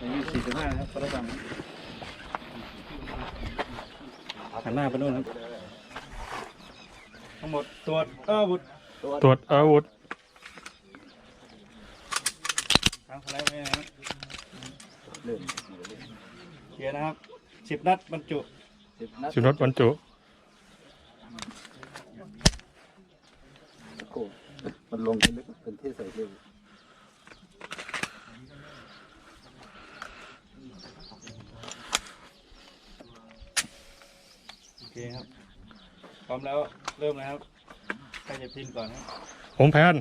อายุสี่สิบห้าครับก็รับฟังหันหน้าไปโน่นครับทั้งหมดตรวจอาวุธตรวจอาวุธทางอะไรไหมนะครับเคลียร์นะครับสิบนัดบรรจุสุนทรบรรจุมันลงเป็นเป็นที่ใส่เร็ว เคครับ พร้อมแล้วเริ่มเลยครับใครจะพินก่อนครับผมแพน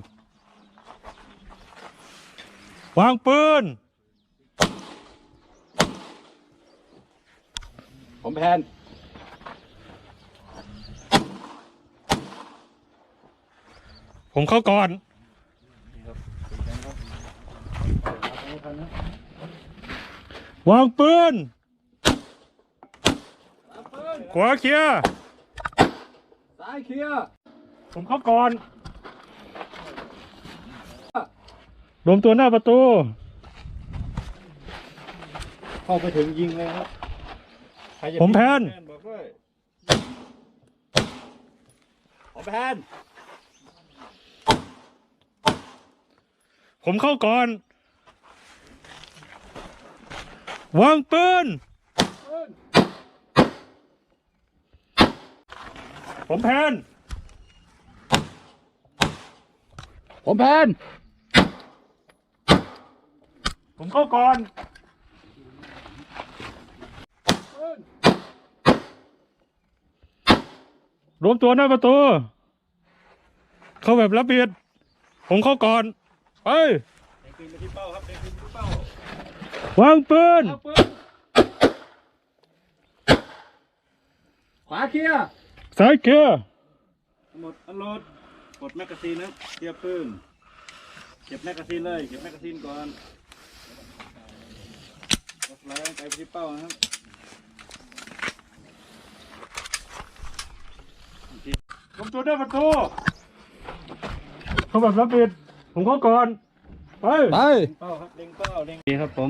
วางปืน ผมแพนผมเข้าก่อนนี่ครับเป็นแขนครับเอาไปให้ทันนะวางปืน ขวาเคลียร์ซ้ายเคลียร์ผมเข้าก่อน รวมตัวหน้าประตู เข้าไปถึงยิงเลยครับใครจะผมแพน บอกด้วยผมแพนผมเข้าก่อน วางปืน ผมแพน ผมแพน ผมเข้าก่อนรวมตัวหน้าประตู เข้าแบบรับเบียด ผมเข้าก่อน ไปเด็กปืนไปที่เป้าครับเด็กปืนไปที่เป้าวางปืนเอาปืน ขวาเคลียร์ ซ้ายเกียร์หมดอันโหลดกดแมกกาซีนนะครับเกียร์ปืนเก็บแมกกาซีนเลยเก็บแมกกาซีนก่อนรถไล่ไปที่เป้านะครับรวมตัวหน้าประตูเข้าแบบรับเบียดผมเข้าก่อนไปไปเป้าครับเล็งเป้าเล็งดีครับผม